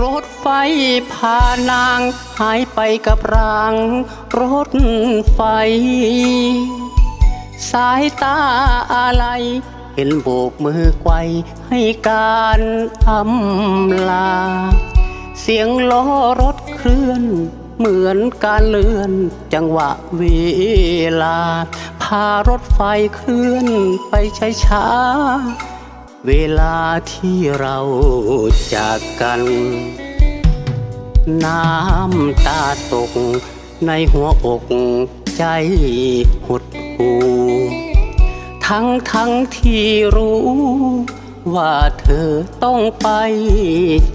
รถไฟพานาง หายไปกับราง รถไฟ สายตาอะไร เห็นโบกมือไกวให้การอำลา เสียงล้อรถเคลื่อน เหมือนการเลื่อนจังหวะเวลา พารถไฟเคลื่อนไปช้าๆ เวลาที่เราจากกัน น้ำตาตกในหัวอกใจหดหูทั้งทั้งที่รู้ ว่าเธอต้องไป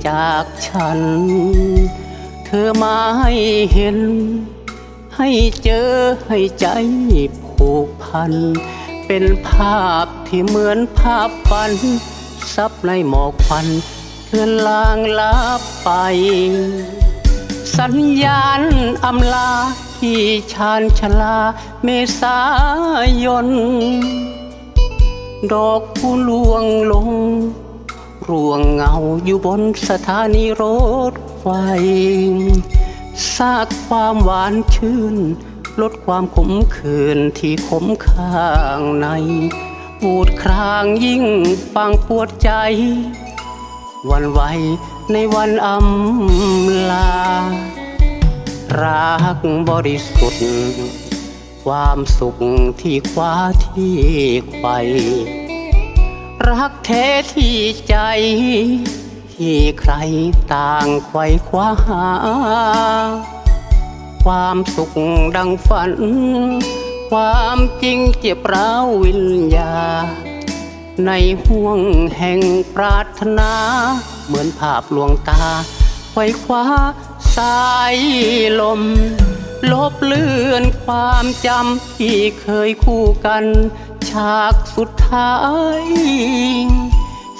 จากฉัน เธอมาให้เห็น ให้เจอให้ใจผูกพัน เป็นภาพ ที่เหมือนภาพฝันซับในหมอกควันเลือนลางลับไป สัญญาณอำลาที่ชานชลาเมษายน ดอกผู้ลวงลง ร่วงเงาอยู่บนสถานีรถไฟซากความหวานชื่น ลดความขมขื่นที่ขมข้างใน ปูดครางยิ่งฟังปวดใจ วันไหวในวันอำลา รักบริสุทธิ์ ความสุขที่คว้าที่ไขรักแท้ที่ใจ ที่ใครต่างไขว้คว้าหา ความสุขดังฝัน ความจริงเจ็บร้าววิญญา ในห่วงแห่งปรารถนา เหมือนภาพลวงตาไขว้คว้าสายลม ลบเลือนความจำที่เคยคู่กัน ฉากสุดท้าย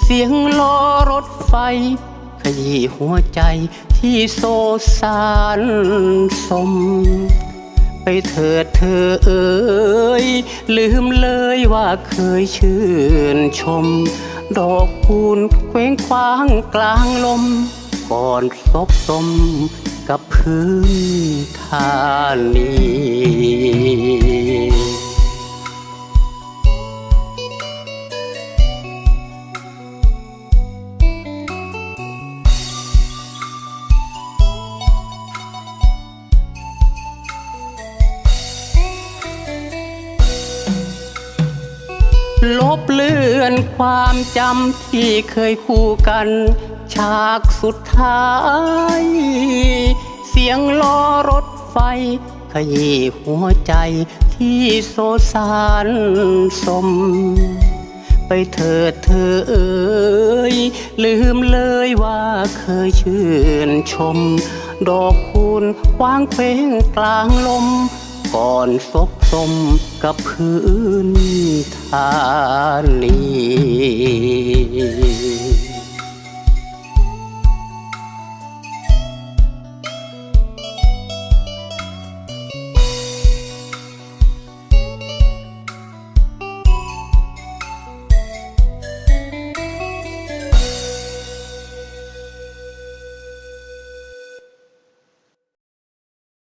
เสียงล้อรถไฟ ขยี้หัวใจที่โซสารสม ไปเถิดเธอเอ่ยลืมเลยว่าเคยชื่นชม ดอกคูณเคว้งคว้างกลางลมก่อนซบสมกับพื้นทานี ลบเลือนความจำที่เคยคู่กัน ฉากสุดท้าย เสียงล้อรถไฟ ขยี้หัวใจที่โซสารสม ไปเถิดเธอเอ่ยลืมเลยว่าเคยชื่นชม ดอกคูณวางเคว้งกลางลม ก่อนซบสมกับพื้น ทานี